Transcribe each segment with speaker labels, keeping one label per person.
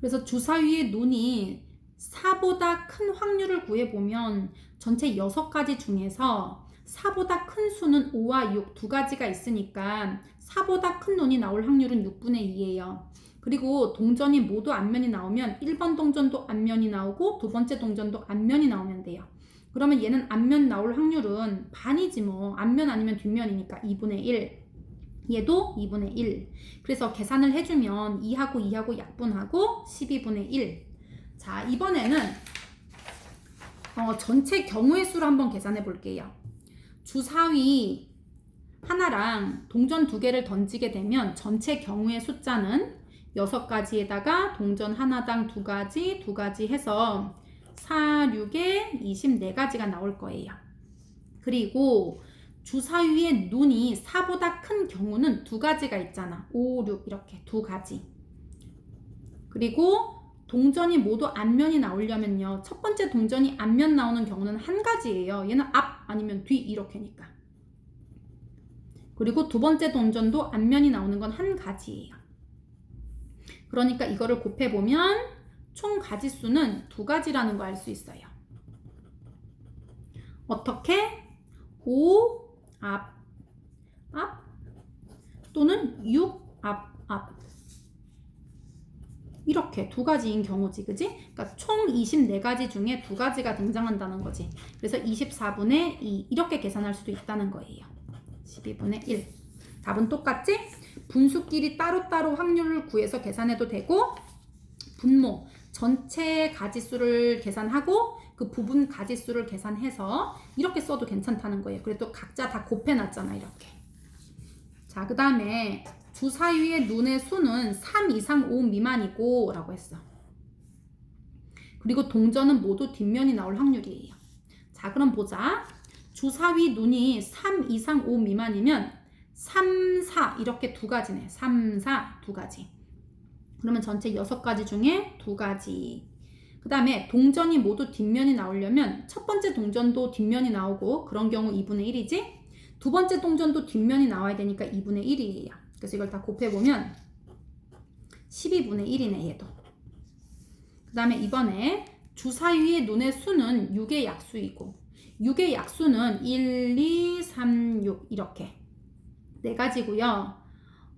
Speaker 1: 그래서 주사위의 눈이 4보다 큰 확률을 구해보면 전체 6가지 중에서 4보다 큰 수는 5와 6 두 가지가 있으니까 4보다 큰 눈이 나올 확률은 6분의 2예요. 그리고 동전이 모두 앞면이 나오면 1번 동전도 앞면이 나오고 두 번째 동전도 앞면이 나오면 돼요. 그러면 얘는 앞면 나올 확률은 반이지 뭐. 앞면 아니면 뒷면이니까 2분의 1. 얘도 2분의 1. 그래서 계산을 해주면 2하고 2하고 약분하고 12분의 1. 자, 이번에는 어, 전체 경우의 수를 한번 계산해 볼게요. 주사위 하나랑 동전 두 개를 던지게 되면 전체 경우의 숫자는 6가지에다가 동전 하나당 두 가지, 두 가지 해서 4, 6에 24가지가 나올 거예요. 그리고 주사위의 눈이 4보다 큰 경우는 두 가지가 있잖아. 5, 6 이렇게 두 가지. 그리고 동전이 모두 앞면이 나오려면요. 첫 번째 동전이 앞면 나오는 경우는 한 가지예요. 얘는 앞 아니면 뒤 이렇게니까. 그리고 두 번째 동전도 앞면이 나오는 건 한 가지예요. 그러니까 이거를 곱해보면 총 가지수는 두 가지라는 거 알 수 있어요. 어떻게? 5 앞, 앞 또는 6 앞, 앞 이렇게 두 가지인 경우지, 그지? 그러니까 총 24가지 중에 두 가지가 등장한다는 거지. 그래서 24분의 2 이렇게 계산할 수도 있다는 거예요. 12분의 1. 답은 똑같지? 분수끼리 따로따로 확률을 구해서 계산해도 되고 분모 전체 가지수를 계산하고 그 부분 가지수를 계산해서 이렇게 써도 괜찮다는 거예요. 그래도 각자 다 곱해놨잖아 이렇게. 자, 그 다음에 주사위의 눈의 수는 3 이상 5 미만이고 라고 했어. 그리고 동전은 모두 뒷면이 나올 확률이에요. 자, 그럼 보자. 주사위 눈이 3 이상 5 미만이면 3, 4 이렇게 두 가지네. 3, 4 두 가지. 그러면 전체 6가지 중에 두 가지. 그 다음에 동전이 모두 뒷면이 나오려면 첫 번째 동전도 뒷면이 나오고 그런 경우 2분의 1이지? 두 번째 동전도 뒷면이 나와야 되니까 2분의 1이에요. 그래서 이걸 다 곱해보면 12분의 1이네 얘도. 그 다음에 이번에 주사위의 눈의 수는 6의 약수이고 6의 약수는 1, 2, 3, 6 이렇게 네 가지고요.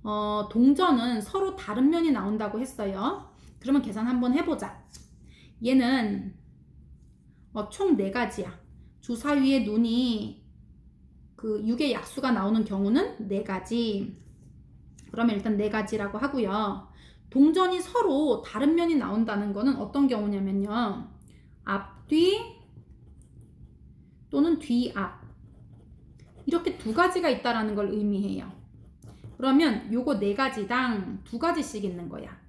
Speaker 1: 어, 동전은 서로 다른 면이 나온다고 했어요. 그러면 계산 한번 해보자. 얘는 어, 총 4가지야. 주사위의 눈이 그 6의 약수가 나오는 경우는 4가지. 그러면 일단 4가지라고 하고요. 동전이 서로 다른 면이 나온다는 거는 어떤 경우냐면요. 앞뒤 또는 뒤앞. 이렇게 두 가지가 있다라는 걸 의미해요. 그러면 요거 네 가지당 두 가지씩 있는 거야.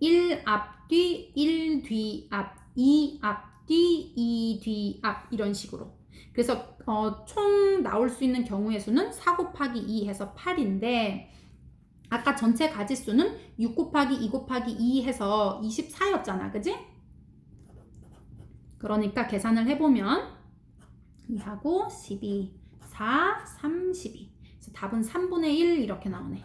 Speaker 1: 1앞 뒤, 1 뒤 앞, 2 앞뒤, 2 뒤 앞 이런 식으로. 그래서 어, 총 나올 수 있는 경우의 수는 4 곱하기 2 해서 8인데 아까 전체 가지수는 6 곱하기 2 곱하기 2 해서 24였잖아. 그지? 그러니까 계산을 해보면 2하고 12, 4, 32. 그래서 답은 3분의 1 이렇게 나오네.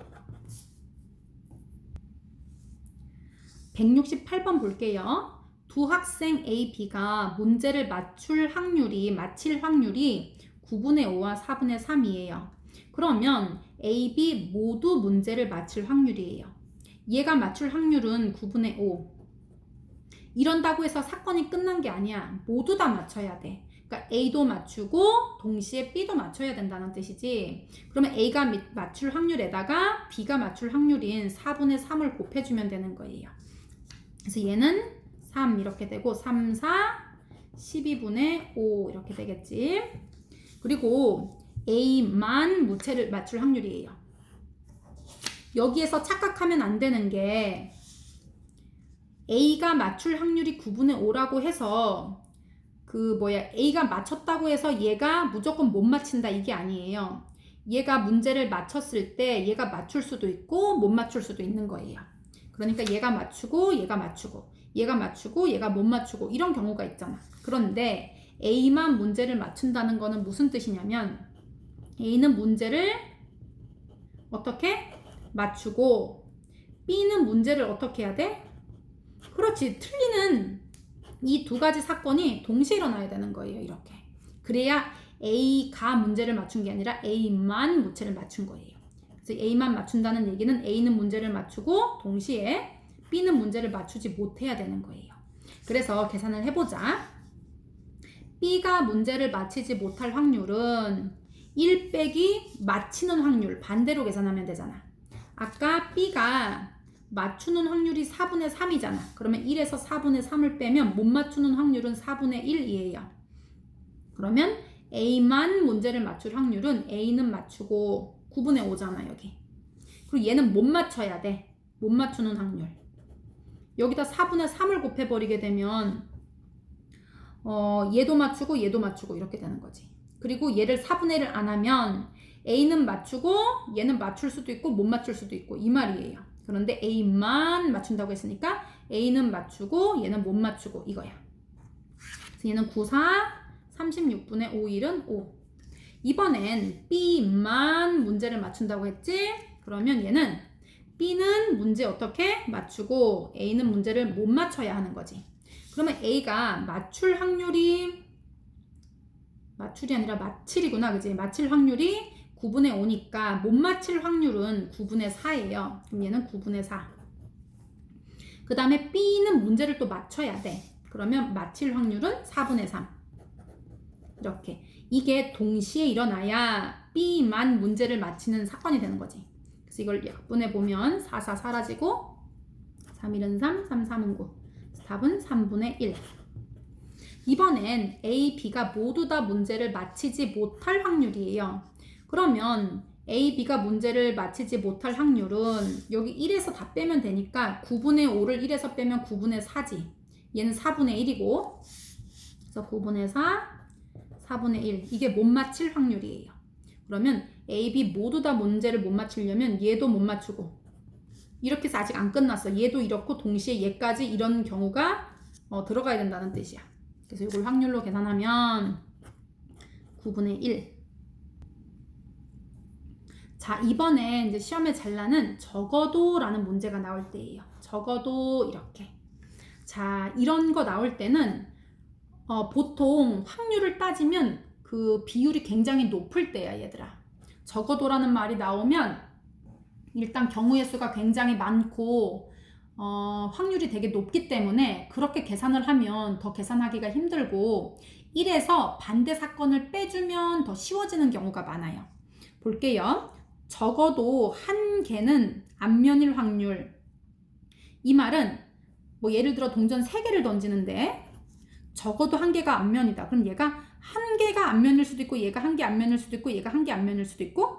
Speaker 1: 168번 볼게요. 두 학생 A, B가 문제를 맞출 확률이, 맞힐 확률이 9분의 5와 4분의 3이에요. 그러면 A, B 모두 문제를 맞힐 확률이에요. 얘가 맞출 확률은 9분의 5. 이런다고 해서 사건이 끝난 게 아니야. 모두 다 맞춰야 돼. 그러니까 A도 맞추고 동시에 B도 맞춰야 된다는 뜻이지. 그러면 A가 맞출 확률에다가 B가 맞출 확률인 4분의 3을 곱해주면 되는 거예요. 그래서 얘는 3 이렇게 되고 3, 4, 12분의 5 이렇게 되겠지. 그리고 A만 무채를 맞출 확률이에요. 여기에서 착각하면 안 되는 게 A가 맞출 확률이 9분의 5라고 해서 그 뭐야 A가 맞췄다고 해서 얘가 무조건 못 맞힌다 이게 아니에요. 얘가 문제를 맞췄을 때 얘가 맞출 수도 있고 못 맞출 수도 있는 거예요. 그러니까 얘가 맞추고 얘가 맞추고 얘가 맞추고 얘가 못 맞추고 이런 경우가 있잖아. 그런데 A만 문제를 맞춘다는 거는 무슨 뜻이냐면 A는 문제를 어떻게 맞추고 B는 문제를 어떻게 해야 돼? 그렇지. 틀리는 이 두 가지 사건이 동시에 일어나야 되는 거예요. 이렇게. 그래야 A가 문제를 맞춘 게 아니라 A만 문제를 맞춘 거예요. 그래서 A만 맞춘다는 얘기는 A는 문제를 맞추고 동시에 B는 문제를 맞추지 못해야 되는 거예요. 그래서 계산을 해보자. B가 문제를 맞히지 못할 확률은 1 빼기 맞히는 확률 반대로 계산하면 되잖아. 아까 B가 맞추는 확률이 4분의 3이잖아. 그러면 1에서 4분의 3을 빼면 못 맞추는 확률은 4분의 1이에요. 그러면 A만 문제를 맞출 확률은 A는 맞추고 9분의 5잖아, 여기. 그리고 얘는 못 맞춰야 돼. 못 맞추는 확률. 여기다 4분의 3을 곱해버리게 되면 어, 얘도 맞추고 얘도 맞추고 이렇게 되는 거지. 그리고 얘를 4분의 1을 안 하면 A는 맞추고 얘는 맞출 수도 있고 못 맞출 수도 있고 이 말이에요. 그런데 A만 맞춘다고 했으니까 A는 맞추고 얘는 못 맞추고 이거야. 그래서 얘는 9, 4, 36분의 5, 1은 5. 이번엔 B만 문제를 맞춘다고 했지? 그러면 얘는 B는 문제 어떻게 맞추고 A는 문제를 못 맞춰야 하는 거지. 그러면 A가 맞출 확률이 맞출이 아니라 맞힐이구나. 그지? 맞힐 확률이 9분의 5니까 못 맞힐 확률은 9분의 4예요. 그럼 얘는 9분의 4. 그 다음에 B는 문제를 또 맞춰야 돼. 그러면 맞힐 확률은 4분의 3. 이렇게. 이게 동시에 일어나야 B만 문제를 맞히는 사건이 되는 거지. 그래서 이걸 약분해 보면 4, 4 사라지고 3, 1은 3, 3, 3은 9. 답은 3분의 1. 이번엔 A, B가 모두 다 문제를 맞히지 못할 확률이에요. 그러면 A, B가 문제를 맞히지 못할 확률은 여기 1에서 다 빼면 되니까 9분의 5를 1에서 빼면 9분의 4지. 얘는 4분의 1이고 그래서 9분의 4, 4분의 1 이게 못 맞힐 확률이에요. 그러면 A, B 모두 다 문제를 못 맞추려면 얘도 못 맞추고 이렇게 해서 아직 안 끝났어. 얘도 이렇고 동시에 얘까지 이런 경우가 어, 들어가야 된다는 뜻이야. 그래서 이걸 확률로 계산하면 9분의 1. 자, 이번에 이제 시험에 잘 나는 적어도 라는 문제가 나올 때예요. 적어도 이렇게. 자, 이런 거 나올 때는 어, 보통 확률을 따지면 그 비율이 굉장히 높을 때야, 얘들아. 적어도라는 말이 나오면 일단 경우의 수가 굉장히 많고 어, 확률이 되게 높기 때문에 그렇게 계산을 하면 더 계산하기가 힘들고 1에서 반대 사건을 빼주면 더 쉬워지는 경우가 많아요. 볼게요. 적어도 한 개는 앞면일 확률. 이 말은 뭐 예를 들어 동전 3개를 던지는데 적어도 한 개가 앞면이다. 그럼 얘가 한 개가 앞면일 수도 있고 얘가 한 개 앞면일 수도 있고 얘가 한 개 앞면일 수도 있고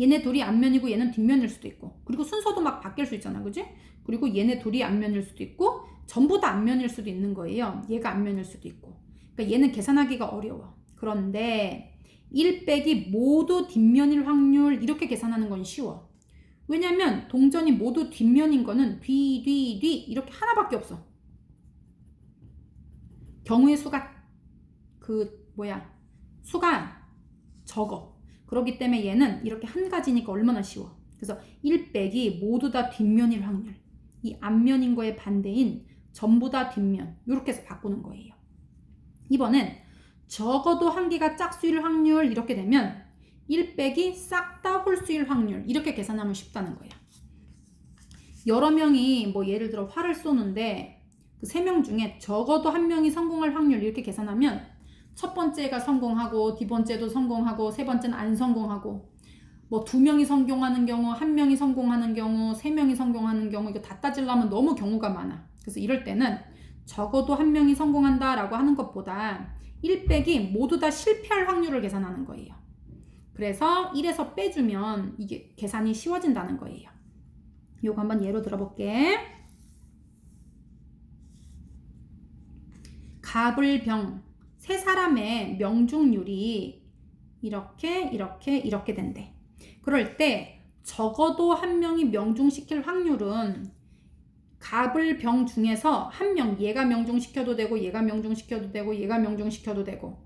Speaker 1: 얘네 둘이 앞면이고 얘는 뒷면일 수도 있고. 그리고 순서도 막 바뀔 수 있잖아. 그지? 그리고 얘네 둘이 앞면일 수도 있고 전부 다 앞면일 수도 있는 거예요. 얘가 앞면일 수도 있고. 그러니까 얘는 계산하기가 어려워. 그런데 1 빼기 모두 뒷면일 확률 이렇게 계산하는 건 쉬워. 왜냐면 동전이 모두 뒷면인 거는 뒤, 뒤, 뒤 이렇게 하나밖에 없어 경우의 수가 그 뭐야 수가 적어 그렇기 때문에 얘는 이렇게 한 가지니까 얼마나 쉬워. 그래서 1 빼기 모두 다 뒷면일 확률. 이 앞면인 거의 반대인 전부 다 뒷면. 이렇게 해서 바꾸는 거예요. 이번엔 적어도 한 개가 짝수일 확률 이렇게 되면 1 빼기 싹 다 홀수일 확률 이렇게 계산하면 쉽다는 거예요. 여러 명이 뭐 예를 들어 활을 쏘는데 그세명 중에 적어도 한 명이 성공할 확률 이렇게 계산하면 첫 번째가 성공하고 두 번째도 성공하고 세 번째는 안 성공하고 뭐 두 명이 성공하는 경우 한 명이 성공하는 경우 세 명이 성공하는 경우 이거 다 따지려면 너무 경우가 많아. 그래서 이럴 때는 적어도 한 명이 성공한다 라고 하는 것보다 1 빼기 모두 다 실패할 확률을 계산하는 거예요. 그래서 1에서 빼주면 이게 계산이 쉬워진다는 거예요. 요거 한번 예로 들어볼게 갑을병 세 사람의 명중률이 이렇게 이렇게 이렇게 된대. 그럴 때 적어도 한 명이 명중시킬 확률은 갑을 병 중에서 한 명 얘가 명중시켜도 되고 얘가 명중시켜도 되고 얘가 명중시켜도 되고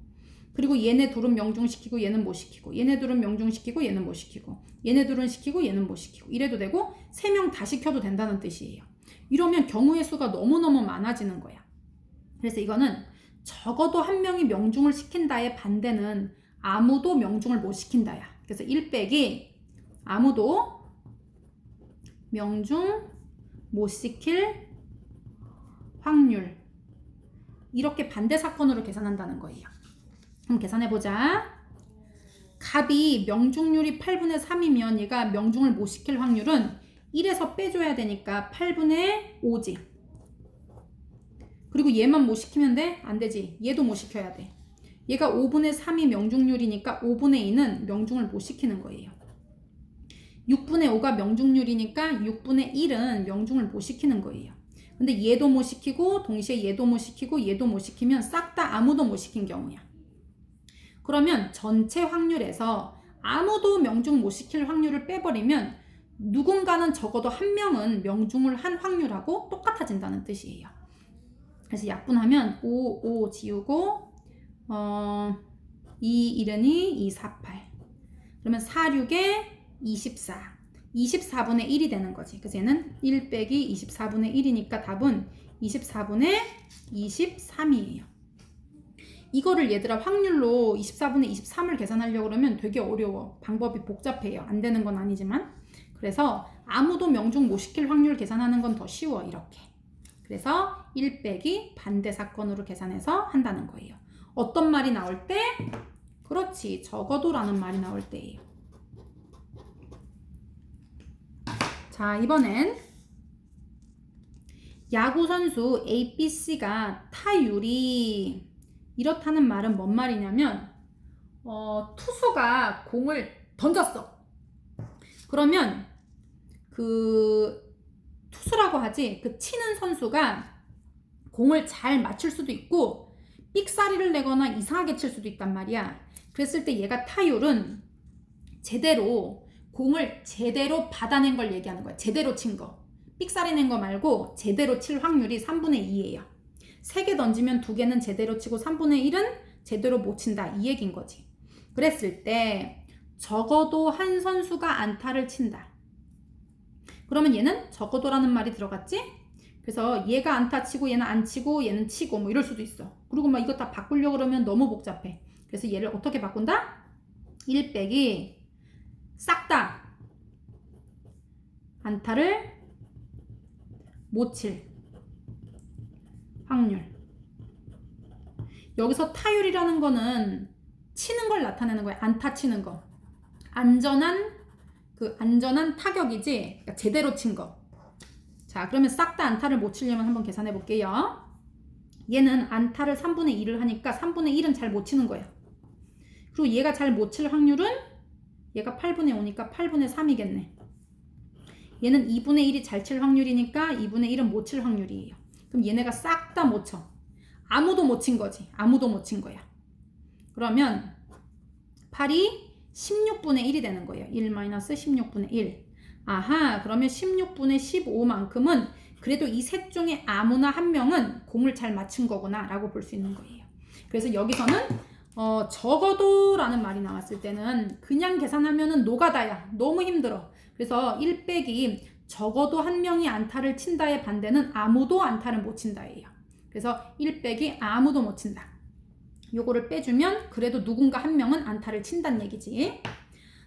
Speaker 1: 그리고 얘네 둘은 명중시키고 얘는 못 시키고 얘네 둘은 명중시키고 얘는 못 시키고 얘네 둘은 시키고 얘는 못 시키고 이래도 되고 세 명 다 시켜도 된다는 뜻이에요. 이러면 경우의 수가 너무너무 많아지는 거야. 그래서 이거는 적어도 한 명이 명중을 시킨다의 반대는 아무도 명중을 못 시킨다야. 그래서 1 빼기 아무도 명중 못 시킬 확률 이렇게 반대 사건으로 계산한다는 거예요. 그럼 계산해 보자. 갑이 명중률이 8분의 3이면 얘가 명중을 못 시킬 확률은 1에서 빼줘야 되니까 8분의 5지. 그리고 얘만 못 시키면 돼? 안 되지. 얘도 못 시켜야 돼. 얘가 5분의 3이 명중률이니까 5분의 2는 명중을 못 시키는 거예요. 6분의 5가 명중률이니까 6분의 1은 명중을 못 시키는 거예요. 근데 얘도 못 시키고 동시에 얘도 못 시키고 얘도 못 시키면 싹 다 아무도 못 시킨 경우야. 그러면 전체 확률에서 아무도 명중 못 시킬 확률을 빼버리면 누군가는 적어도 한 명은 명중을 한 확률하고 똑같아진다는 뜻이에요. 그래서 약분하면 5, 5 지우고 어, 2, 1은 2, 2, 4, 8 그러면 4, 6에 24 24분의 1이 되는 거지. 그래서 얘는 1 빼기 24분의 1이니까 답은 24분의 23이에요. 이거를 얘들아 확률로 24분의 23을 계산하려고 그러면 되게 어려워. 방법이 복잡해요. 안 되는 건 아니지만. 그래서 아무도 명중 못 시킬 확률 계산하는 건 더 쉬워. 이렇게. 그래서 1 빼기 반대 사건으로 계산해서 한다는 거예요. 어떤 말이 나올 때? 그렇지. 적어도 라는 말이 나올 때예요. 자, 이번엔 야구 선수 A, B, C가 타율이 이렇다는 말은 뭔 말이냐면 어, 투수가 공을 던졌어. 그러면 그 투수라고 하지 그 치는 선수가 공을 잘 맞출 수도 있고 삑사리를 내거나 이상하게 칠 수도 있단 말이야. 그랬을 때 얘가 타율은 제대로 공을 제대로 받아낸 걸 얘기하는 거야. 제대로 친 거. 삑사리 낸 거 말고 제대로 칠 확률이 3분의 2예요. 3개 던지면 2개는 제대로 치고 3분의 1은 제대로 못 친다. 이 얘기인 거지. 그랬을 때 적어도 한 선수가 안타를 친다. 그러면 얘는 적어도라는 말이 들어갔지? 그래서 얘가 안타 치고 얘는 안 치고 얘는 치고 뭐 이럴 수도 있어. 그리고 막 이거 다 바꾸려고 그러면 너무 복잡해. 그래서 얘를 어떻게 바꾼다? 1 빼기 싹 다 안타를 못 칠 확률. 여기서 타율이라는 거는 치는 걸 나타내는 거야. 안타 치는 거. 안전한 그 안전한 타격이지. 그러니까 제대로 친 거. 자, 그러면 싹 다 안타를 못 치려면 한번 계산해 볼게요. 얘는 안타를 3분의 2를 하니까 3분의 1은 잘 못 치는 거야. 그리고 얘가 잘 못 칠 확률은 얘가 8분의 5니까 8분의 3이겠네. 얘는 2분의 1이 잘 칠 확률이니까 2분의 1은 못 칠 확률이에요. 그럼 얘네가 싹 다 못 쳐. 아무도 못 친 거지. 아무도 못 친 거야. 그러면 8이 16분의 1이 되는 거예요. 1-16분의 1. 아하, 그러면 16분의 15만큼은 그래도 이 셋 중에 아무나 한 명은 공을 잘 맞춘 거구나 라고 볼 수 있는 거예요. 그래서 여기서는 어, 적어도 라는 말이 나왔을 때는 그냥 계산하면은 노가다야. 너무 힘들어. 그래서 1 빼기 적어도 한 명이 안타를 친다의 반대는 아무도 안타를 못 친다예요. 그래서 1 빼기 아무도 못 친다. 요거를 빼주면 그래도 누군가 한 명은 안타를 친다는 얘기지.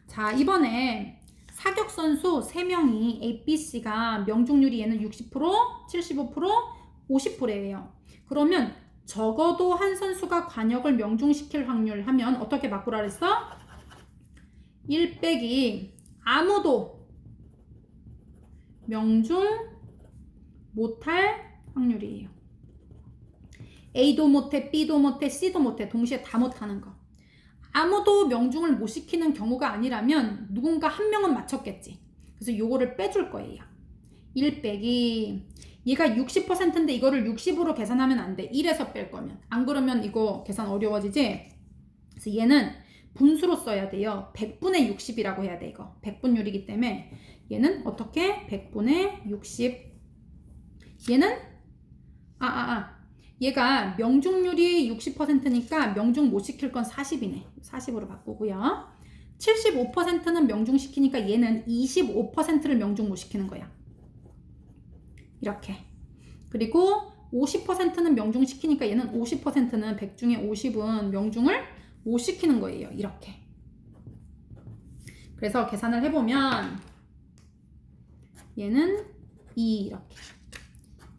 Speaker 1: 자, 이번에 사격 선수 3명이 A, B, C가 명중률이 얘는 60%, 75%, 50%예요. 그러면 적어도 한 선수가 관역을 명중시킬 확률 하면 어떻게 바꾸라 그랬어? 1 빼기 아무도 명중 못할 확률이에요. A도 못해, B도 못해, C도 못해. 동시에 다 못하는 거. 아무도 명중을 못 시키는 경우가 아니라면 누군가 한 명은 맞췄겠지. 그래서 요거를 빼줄 거예요. 1 빼기 얘가 60%인데 이거를 60으로 계산하면 안 돼. 1에서 뺄 거면. 안 그러면 이거 계산 어려워지지? 그래서 얘는 분수로 써야 돼요. 100분의 60이라고 해야 돼, 이거. 100분율이기 때문에 얘는 어떻게? 100분의 60. 얘는 아, 아, 아. 얘가 명중률이 60%니까 명중 못 시킬 건 40이네. 40으로 바꾸고요. 75%는 명중시키니까 얘는 25%를 명중 못 시키는 거야. 이렇게. 그리고 50%는 명중시키니까 얘는 50%는 100 중에 50은 명중을 못 시키는 거예요. 이렇게. 그래서 계산을 해보면 얘는 2 이렇게.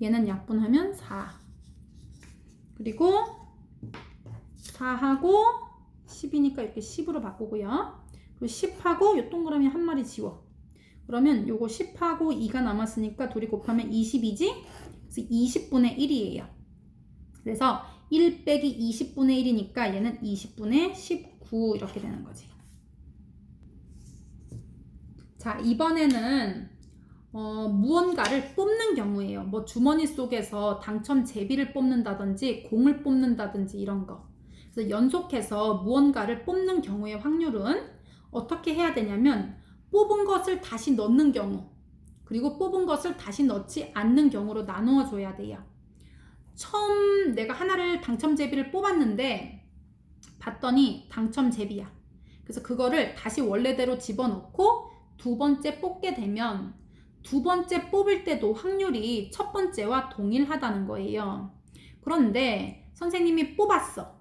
Speaker 1: 얘는 약분하면 4. 그리고 4하고 10이니까 이렇게 10으로 바꾸고요. 그리고 10하고 요 동그라미 한 마리 지워. 그러면 요거 10하고 2가 남았으니까 둘이 곱하면 20이지? 그래서 20분의 1이에요. 그래서 1 빼기 20분의 1이니까 얘는 20분의 19 이렇게 되는 거지. 자, 이번에는 어, 무언가를 뽑는 경우예요. 뭐 주머니 속에서 당첨 제비를 뽑는다든지 공을 뽑는다든지 이런 거. 그래서 연속해서 무언가를 뽑는 경우의 확률은 어떻게 해야 되냐면 뽑은 것을 다시 넣는 경우 그리고 뽑은 것을 다시 넣지 않는 경우로 나누어 줘야 돼요. 처음 내가 하나를 당첨 제비를 뽑았는데 봤더니 당첨 제비야. 그래서 그거를 다시 원래대로 집어넣고 두 번째 뽑게 되면 두 번째 뽑을 때도 확률이 첫 번째와 동일하다는 거예요. 그런데 선생님이 뽑았어.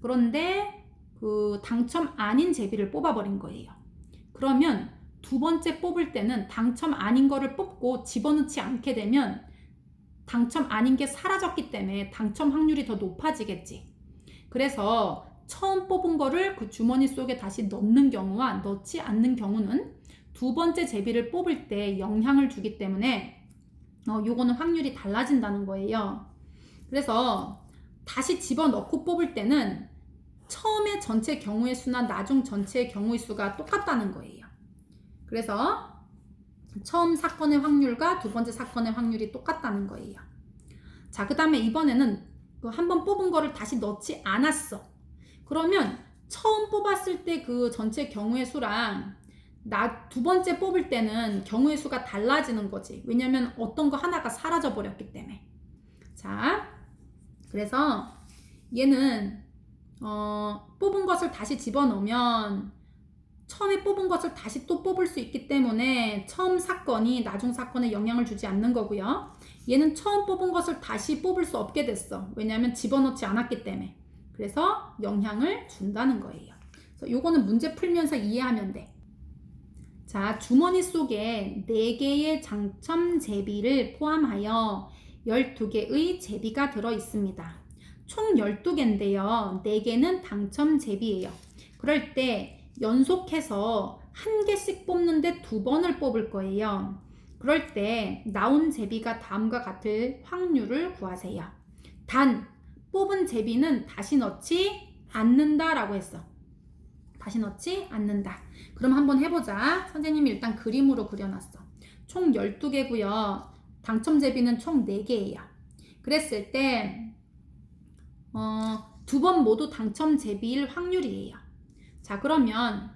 Speaker 1: 그런데 그 당첨 아닌 제비를 뽑아버린 거예요. 그러면 두 번째 뽑을 때는 당첨 아닌 거를 뽑고 집어넣지 않게 되면 당첨 아닌 게 사라졌기 때문에 당첨 확률이 더 높아지겠지. 그래서 처음 뽑은 거를 그 주머니 속에 다시 넣는 경우와 넣지 않는 경우는 두 번째 제비를 뽑을 때 영향을 주기 때문에 어, 요거는 확률이 달라진다는 거예요. 그래서 다시 집어넣고 뽑을 때는 처음에 전체 경우의 수나 나중 전체의 경우의 수가 똑같다는 거예요. 그래서 처음 사건의 확률과 두 번째 사건의 확률이 똑같다는 거예요. 자, 그 다음에 이번에는 그한번 뽑은 거를 다시 넣지 않았어. 그러면 처음 뽑았을 때 그 전체 경우의 수랑 나 두 번째 뽑을 때는 경우의 수가 달라지는 거지. 왜냐면 어떤 거 하나가 사라져 버렸기 때문에. 자, 그래서 얘는 어, 뽑은 것을 다시 집어넣으면 처음에 뽑은 것을 다시 또 뽑을 수 있기 때문에 처음 사건이 나중 사건에 영향을 주지 않는 거고요. 얘는 처음 뽑은 것을 다시 뽑을 수 없게 됐어. 왜냐하면 집어넣지 않았기 때문에. 그래서 영향을 준다는 거예요. 그래서 요거는 문제 풀면서 이해하면 돼. 자, 주머니 속에 4개의 장첨 제비를 포함하여 12개의 제비가 들어 있습니다. 총 12개인데요. 4개는 당첨 제비예요. 그럴 때 연속해서 한 개씩 뽑는데 두 번을 뽑을 거예요. 그럴 때 나온 제비가 다음과 같을 확률을 구하세요. 단 뽑은 제비는 다시 넣지 않는다라고 했어. 다시 넣지 않는다. 그럼 한번 해보자. 선생님이 일단 그림으로 그려놨어. 총 12개고요. 당첨 제비는 총 4개예요. 그랬을 때, 어, 두 번 모두 당첨 제비일 확률이에요. 자, 그러면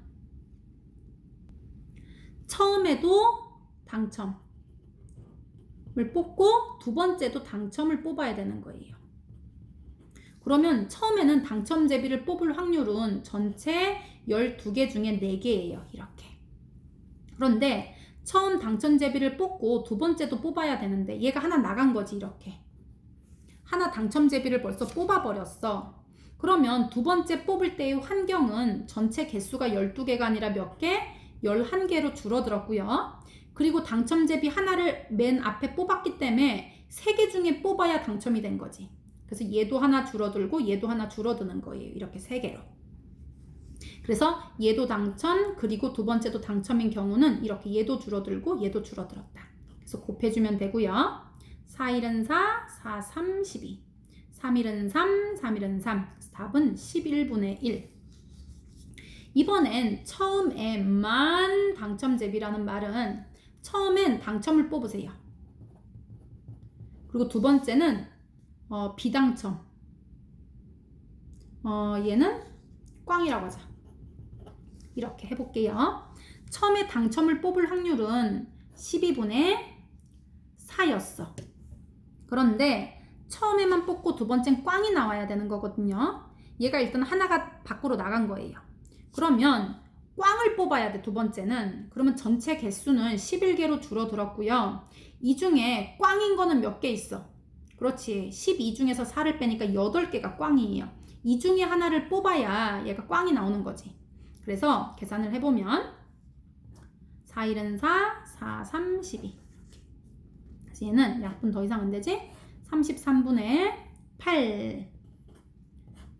Speaker 1: 처음에도 당첨을 뽑고 두 번째도 당첨을 뽑아야 되는 거예요. 그러면 처음에는 당첨 제비를 뽑을 확률은 전체 12개 중에 4개예요. 이렇게. 그런데 처음 당첨 제비를 뽑고 두 번째도 뽑아야 되는데 얘가 하나 나간 거지 이렇게. 하나 당첨 제비를 벌써 뽑아버렸어. 그러면 두 번째 뽑을 때의 환경은 전체 개수가 12개가 아니라 몇 개? 11개로 줄어들었고요. 그리고 당첨 제비 하나를 맨 앞에 뽑았기 때문에 3개 중에 뽑아야 당첨이 된 거지. 그래서 얘도 하나 줄어들고 얘도 하나 줄어드는 거예요. 이렇게 3개로. 그래서 얘도 당첨 그리고 두 번째도 당첨인 경우는 이렇게 얘도 줄어들고 얘도 줄어들었다. 그래서 곱해주면 되고요. 4, 1은 4, 4, 3, 12. 3일은 3, 3일은 3. 답은 11분의 1. 이번엔 처음에만 당첨제비라는 말은 처음엔 당첨을 뽑으세요. 그리고 두 번째는 어, 비당첨. 어, 얘는 꽝이라고 하자. 이렇게 해볼게요. 처음에 당첨을 뽑을 확률은 12분의 4였어. 그런데 처음에만 뽑고 두 번째는 꽝이 나와야 되는 거거든요. 얘가 일단 하나가 밖으로 나간 거예요. 그러면 꽝을 뽑아야 돼, 두 번째는. 그러면 전체 개수는 11개로 줄어들었고요. 이 중에 꽝인 거는 몇 개 있어? 그렇지. 12 중에서 4를 빼니까 8개가 꽝이에요. 이 중에 하나를 뽑아야 얘가 꽝이 나오는 거지. 그래서 계산을 해보면 4, 1은 4, 4, 3, 12. 그래서 얘는 약분 더 이상 안 되지? 33분의 8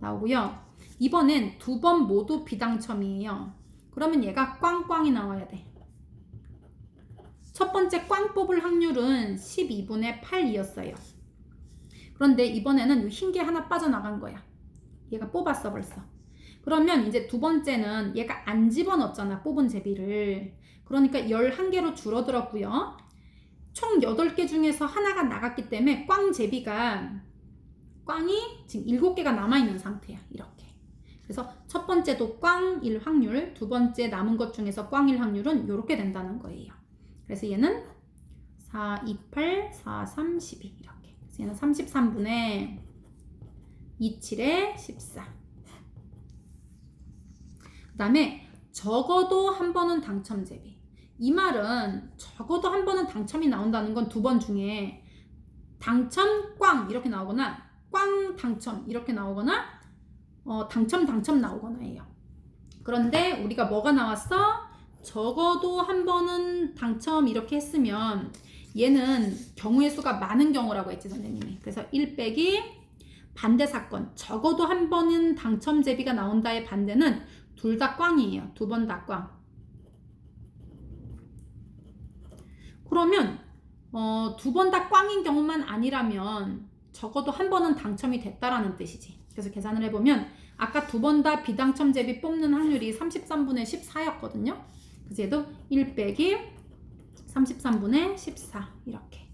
Speaker 1: 나오고요. 이번엔 두 번 모두 비당첨이에요. 그러면 얘가 꽝꽝이 나와야 돼. 첫 번째 꽝 뽑을 확률은 12분의 8이었어요. 그런데 이번에는 흰 게 하나 빠져나간 거야. 얘가 뽑았어 벌써. 그러면 이제 두 번째는 얘가 안 집어넣었잖아 뽑은 제비를. 그러니까 11개로 줄어들었고요. 총 8개 중에서 하나가 나갔기 때문에 꽝 제비가 꽝이 지금 7개가 남아있는 상태야. 이렇게. 그래서 첫 번째도 꽝일 확률, 두 번째 남은 것 중에서 꽝일 확률은 이렇게 된다는 거예요. 그래서 얘는 4, 2, 8, 4, 3, 12 이렇게. 그래서 얘는 33분의 2, 7에 14. 그 다음에 적어도 한 번은 당첨 제비. 이 말은 적어도 한 번은 당첨이 나온다는 건 두 번 중에 당첨 꽝 이렇게 나오거나 꽝 당첨 이렇게 나오거나 어, 당첨 당첨 나오거나예요. 그런데 우리가 뭐가 나왔어? 적어도 한 번은 당첨 이렇게 했으면 얘는 경우의 수가 많은 경우라고 했지 선생님이. 그래서 1 빼기 반대 사건 적어도 한 번은 당첨 제비가 나온다의 반대는 둘 다 꽝이에요. 두 번 다 꽝. 그러면 어, 두 번 다 꽝인 경우만 아니라면 적어도 한 번은 당첨이 됐다라는 뜻이지. 그래서 계산을 해보면 아까 두 번 다 비당첨 제비 뽑는 확률이 33분의 14였거든요. 그래서 얘도 1 빼기 33분의 14 이렇게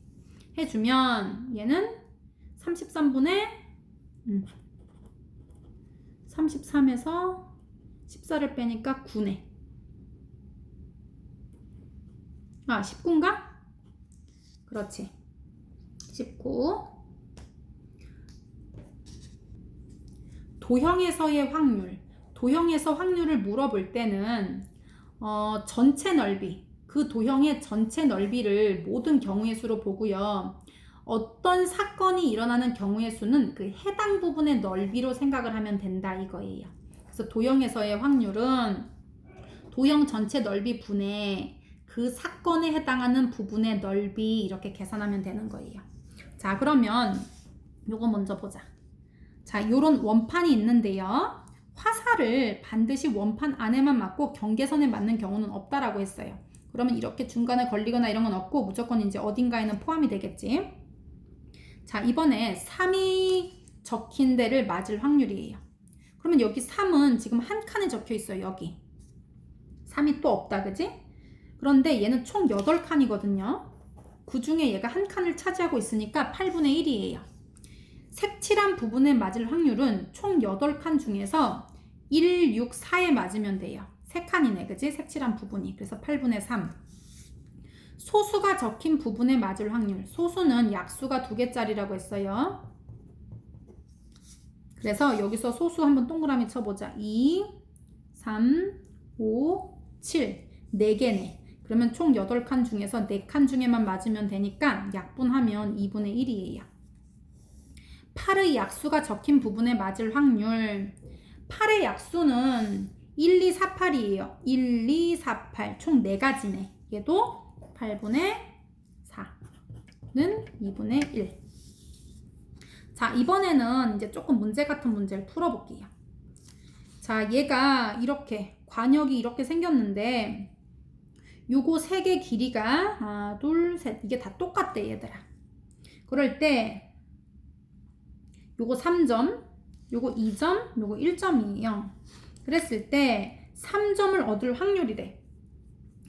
Speaker 1: 해주면 얘는 33분의 음, 33에서 14를 빼니까 9네. 아, 19인가? 그렇지. 19. 도형에서의 확률. 도형에서 확률을 물어볼 때는 어, 전체 넓이, 그 도형의 전체 넓이를 모든 경우의 수로 보고요. 어떤 사건이 일어나는 경우의 수는 그 해당 부분의 넓이로 생각을 하면 된다 이거예요. 그래서 도형에서의 확률은 도형 전체 넓이 분의 그 사건에 해당하는 부분의 넓이 이렇게 계산하면 되는 거예요. 자, 그러면 요거 먼저 보자. 자, 요런 원판이 있는데요. 화살을 반드시 원판 안에만 맞고 경계선에 맞는 경우는 없다라고 했어요. 그러면 이렇게 중간에 걸리거나 이런 건 없고 무조건 이제 어딘가에는 포함이 되겠지. 자, 이번에 3이 적힌 데를 맞을 확률이에요. 그러면 여기 3은 지금 한 칸에 적혀 있어요, 여기. 3이 또 없다, 그지? 그런데 얘는 총 8칸이거든요. 그 중에 얘가 한 칸을 차지하고 있으니까 8분의 1이에요. 색칠한 부분에 맞을 확률은 총 8칸 중에서 1, 6, 4에 맞으면 돼요. 3칸이네, 그지? 색칠한 부분이. 그래서 8분의 3. 소수가 적힌 부분에 맞을 확률. 소수는 약수가 두 개짜리라고 했어요. 그래서 여기서 소수 한번 동그라미 쳐보자. 2, 3, 5, 7. 4개네. 그러면 총 8칸 중에서 4칸 중에만 맞으면 되니까 약분하면 2분의 1이에요. 8의 약수가 적힌 부분에 맞을 확률 8의 약수는 1, 2, 4, 8이에요. 1, 2, 4, 8. 총 4가지네. 얘도 8분의 4는 2분의 1. 자, 이번에는 이제 조금 문제 같은 문제를 풀어볼게요. 자, 얘가 이렇게, 관역이 이렇게 생겼는데, 요거 세 개 길이가, 하나, 둘, 셋. 이게 다 똑같대, 얘들아. 그럴 때, 요거 3점, 요거 2점, 요거 1점이에요. 그랬을 때 3점을 얻을 확률이래.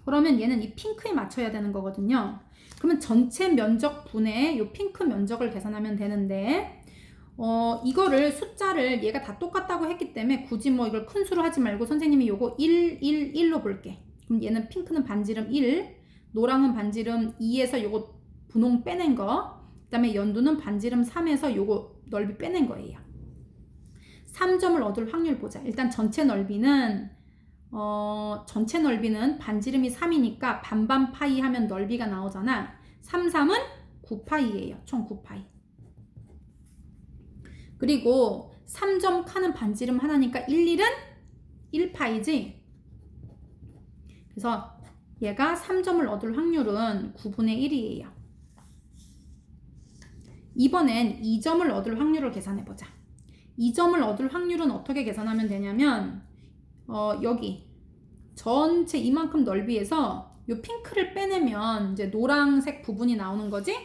Speaker 1: 그러면 얘는 이 핑크에 맞춰야 되는 거거든요. 그러면 전체 면적 분의 요 핑크 면적을 계산하면 되는데 어, 이거를 숫자를 얘가 다 똑같다고 했기 때문에 굳이 뭐 이걸 큰 수로 하지 말고 선생님이 요거 1, 1, 1로 볼게. 그럼 얘는 핑크는 반지름 1, 노랑은 반지름 2에서 요거 분홍 빼낸 거, 그 다음에 연두는 반지름 3에서 요거 넓이 빼낸 거예요. 3점을 얻을 확률 보자. 일단 전체 넓이는 어, 전체 넓이는 반지름이 3이니까 반반 파이 하면 넓이가 나오잖아. 3, 3은 9파이예요. 총 9파이. 그리고 3점 칸은 반지름 하나니까 1, 1은 1파이지. 그래서 얘가 3점을 얻을 확률은 9분의 1이에요. 이번엔 2점을 얻을 확률을 계산해 보자. 2점을 얻을 확률은 어떻게 계산하면 되냐면 어, 여기 전체 이만큼 넓이에서 이 핑크를 빼내면 이제 노란색 부분이 나오는 거지?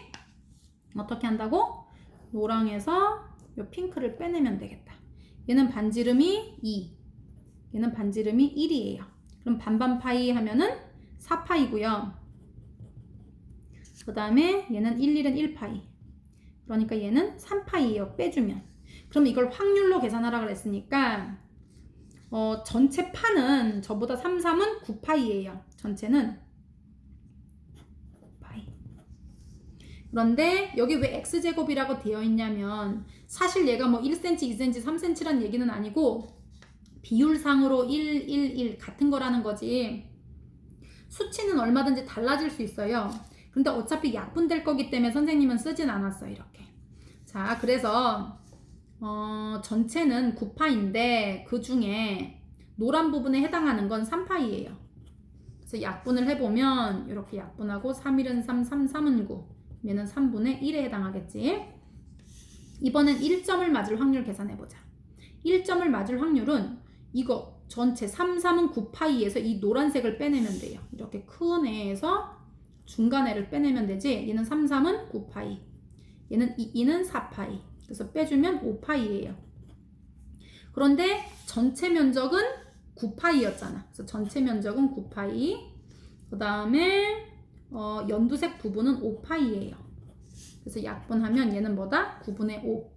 Speaker 1: 어떻게 한다고? 노랑에서 이 핑크를 빼내면 되겠다. 얘는 반지름이 2, 얘는 반지름이 1이에요. 그럼 반반 파이 하면은 4파이고요. 그 다음에 얘는 1, 1은 1파이. 그러니까 얘는 3파이예요. 빼주면. 그럼 이걸 확률로 계산하라 그랬으니까 어, 전체 파는 저보다 3, 3은 9파이예요. 전체는 9파이. 그런데 여기 왜 x제곱이라고 되어 있냐면 사실 얘가 뭐 1cm, 2cm, 3cm란 얘기는 아니고 비율상으로 1, 1, 1 같은 거라는 거지. 수치는 얼마든지 달라질 수 있어요. 근데 어차피 약분될 거기 때문에 선생님은 쓰진 않았어 이렇게. 자, 그래서 어, 전체는 9파인데 그 중에 노란 부분에 해당하는 건 3파이예요. 그래서 약분을 해보면 이렇게 약분하고 3일은 3, 3, 3은 9. 얘는 3분의 1에 해당하겠지. 이번엔 1점을 맞을 확률 계산해보자. 1점을 맞을 확률은 이거 전체 3, 3은 9파이에서 이 노란색을 빼내면 돼요. 이렇게 큰 애에서 중간 애를 빼내면 되지. 얘는 3, 3은 9파이. 얘는 2, 2는 4파이. 그래서 빼주면 5파이예요. 그런데 전체 면적은 9파이였잖아. 그래서 전체 면적은 9파이. 그 다음에 어, 연두색 부분은 5파이예요. 그래서 약분하면 얘는 뭐다? 9분의 5.